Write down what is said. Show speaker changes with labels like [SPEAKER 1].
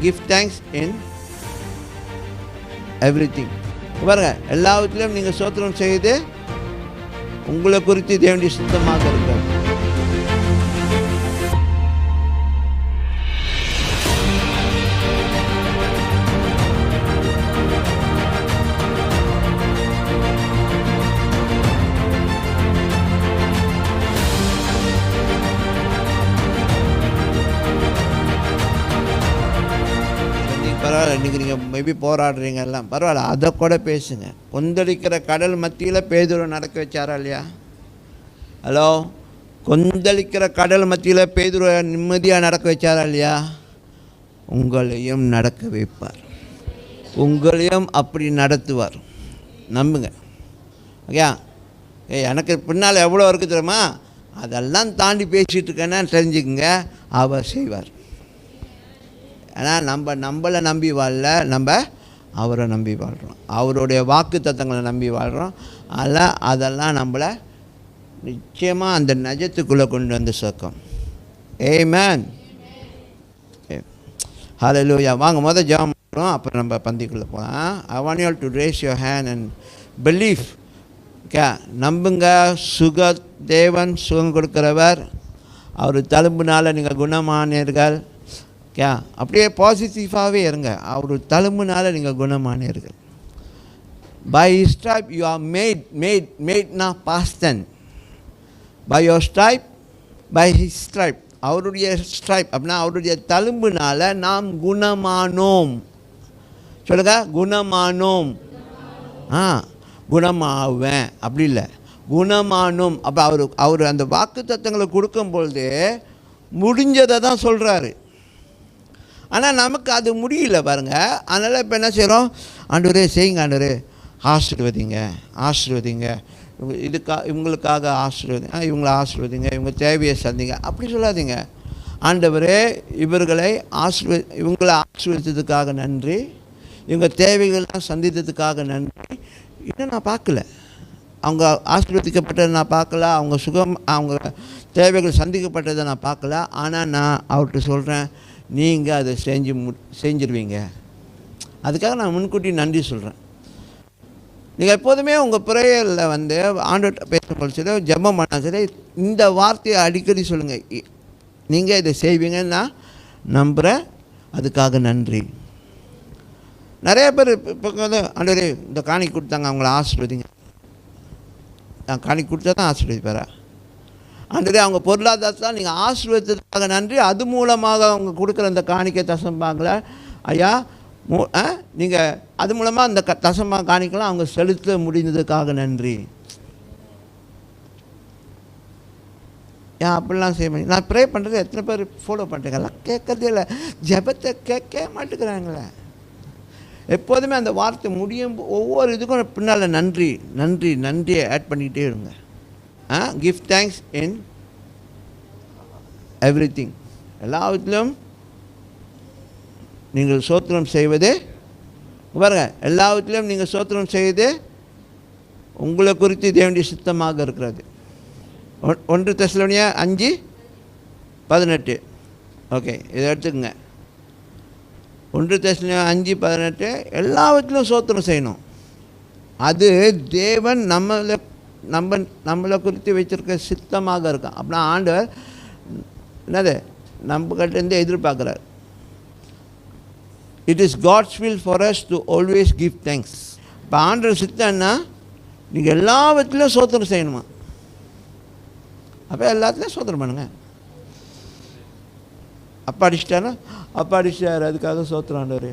[SPEAKER 1] Give thanks in everything பாருங்க எல்லாவற்றிலும் நீங்கள் சோத்திரம் செய்து உங்களை குறித்து தேவண்டி சுத்தமாக இருக்கிறது பரவாயில்ல இன்றைக்கி நீங்கள் மேபி போராடுறீங்க எல்லாம். பரவாயில்ல அதை கூட பேசுங்க. கொந்தளிக்கிற கடல் மத்தியில் பேதுரு நடக்க வச்சாரா இல்லையா? ஹலோ? கொந்தளிக்கிற கடல் மத்தியில் பேதுரு நிம்மதியாக நடக்க வச்சாரா இல்லையா? உங்களையும் நடக்க வைப்பார். உங்களையும் அப்படி நடத்துவார். நம்புங்க. ஓகே ஏ எனக்கு பின்னால் எவ்வளோ இருக்குது தெரியுமா? அதெல்லாம் தாண்டி பேசிகிட்டு இருக்கேன்னு தெரிஞ்சுக்கங்க. அவர் செய்வார். ஏன்னா நம்ம நம்மளை நம்பி வாழல நம்ம அவரை நம்பி வாழ்கிறோம் அவருடைய வாக்கு தத்தங்களை நம்பி வாழ்கிறோம் அதெல்லாம் அதெல்லாம் நம்மளை நிச்சயமாக அந்த நஜத்துக்குள்ளே கொண்டு வந்து சேர்க்கும். ஏமேன் ஹalleluya வாங்க மொதல் ஜெபம் பண்ணுறோம் அப்புறம் நம்ம பந்திக்குள்ளே போகலாம் I want you to raise your hand and believe okay நம்புங்க. சுக தேவன் சுகம் கொடுக்குறவர். அவர் தழும்புனால் நீங்கள் குணமானீர்கள். ஓகே? அப்படியே பாசிட்டிவாகவே இருங்க. அவர் தழும்புனால நீங்கள் குணமானீர்கள். By stripe you are made made மேட்னா Boston by your stripe by his stripe அவருடைய ஸ்ட்ரைப் அப்படின்னா அவருடைய தழும்புனால நாம் குணமானோம். சொல்லுங்க குணமானோம். ஆ குணமாவேன். அப்படி இல்லை. குணமானோம். அப்போ அவர் அவர் அந்த வாக்கு தத்துவங்களை கொடுக்கும் பொழுது முடிஞ்சதை தான் சொல்கிறாரு ஆனால் நமக்கு அது முடியல பாருங்க. அதனால் இப்போ என்ன செய்கிறோம் ஆண்டவரே செய்யுங்க ஆண்டவரே. ஆசீர்வதிங்க ஆசீர்வதிங்க. இதுக்கா இவங்களுக்காக ஆசீர்வதி ஆ, இவங்களை ஆசீர்வதிங்க இவங்க தேவையை சந்திங்க. அப்படி சொல்லாதீங்க. ஆண்டவரே இவர்களை ஆசிர்வ இவங்களை ஆசீர்வதித்ததுக்காக நன்றி. இவங்க தேவைகள்லாம் சந்தித்ததுக்காக நன்றி. இன்னும் நான் பார்க்கல. அவங்க ஆசீர்வதிக்கப்பட்டதை நான் பார்க்கல. அவங்க சுகம் அவங்க தேவைகள் சந்திக்கப்பட்டதை நான் பார்க்கல. ஆனால் நான் அவர்கிட்ட சொல்கிறேன் நீங்கள் அதை செஞ்சு மு செஞ்சிருவீங்க. அதுக்காக நான் முன்கூட்டி நன்றி சொல்கிறேன் நீங்கள் எப்போதுமே உங்கள் ப்ரேயரில் வந்து ஆண்டோட்ட பேசும்போது சரி ஜெபம் பண்ணால் சரி இந்த வார்த்தையை அடிக்கடி சொல்லுங்கள் நீங்கள் இதை செய்வீங்கன்னு நான் நம்புகிறேன் அதுக்காக நன்றி. நிறைய பேர் இப்போ இப்போ வந்து ஆண்டவரே இந்த காணி கொடுத்தாங்க அவங்கள ஆசீர்வதிங்க. நான் காணி கொடுத்தா தான் ஆசீர்வதிப்பாரா? ஆண்டவரே அவங்க பொருளாதாரத்தான் நீங்கள் ஆசீர்வதித்ததுக்காக நன்றி. அது மூலமாக அவங்க கொடுக்குற அந்த காணிக்கை தசம்பாங்கள ஐயா மூ நீங்கள் அது மூலமாக அந்த க தசம்பா காணிக்கலாம் அவங்க செலுத்த முடிந்ததுக்காக நன்றி. ஏன் அப்படிலாம் செய்ய முடியும் நான் ப்ரே பண்ணுறது எத்தனை பேர் ஃபாலோ பண்ணுறீங்களா கேட்கறதே இல்லை. ஜெபத்தை கேட்க மாட்டேங்கிறாங்களே. எப்போதுமே அந்த வார்த்தை முடியும் ஒவ்வொரு இதுக்கும் பின்னால் நன்றி நன்றி நன்றியை ஆட் பண்ணிக்கிட்டே இருங்க. Ah give thanks in everything எல்லாவற்றிலும் நீங்கள் சோத்திரம் செய்வது பாருங்க எல்லாவற்றிலும் நீங்கள் சோத்திரம் செய்து உங்களை குறித்து தேவனுடைய சித்தமாக இருக்கிறது ஒன்- ஒன்று தெசலோனியா அஞ்சு பதினெட்டு ஓகே இதை எடுத்துக்கங்க ஒன்று தெசலோனியா அஞ்சு பதினெட்டு எல்லாவற்றிலும் சோத்திரம் செய்யணும் அது தேவன் நம்மளை நம்ம நம்மளை குறித்து வச்சிருக்க சித்தமாக இருக்கும் அப்படின்னா ஆண்டவர் என்னது? நம்மகிட்டேருந்து எதிர்பார்க்குறார். It is God's will for us to always give thanks இப்போ ஆண்டவர் சித்தம்னா நீங்கள் எல்லாவற்றிலும் சோத்திரம் செய்யணுமா? அப்போ எல்லாத்துலேயும் சோத்திரம் பண்ணுங்க. அப்பா அடிச்சிட்டாரா? அப்பா அடிச்சிட்டார். அதுக்காக சோத்திரம் ஆண்டவர்.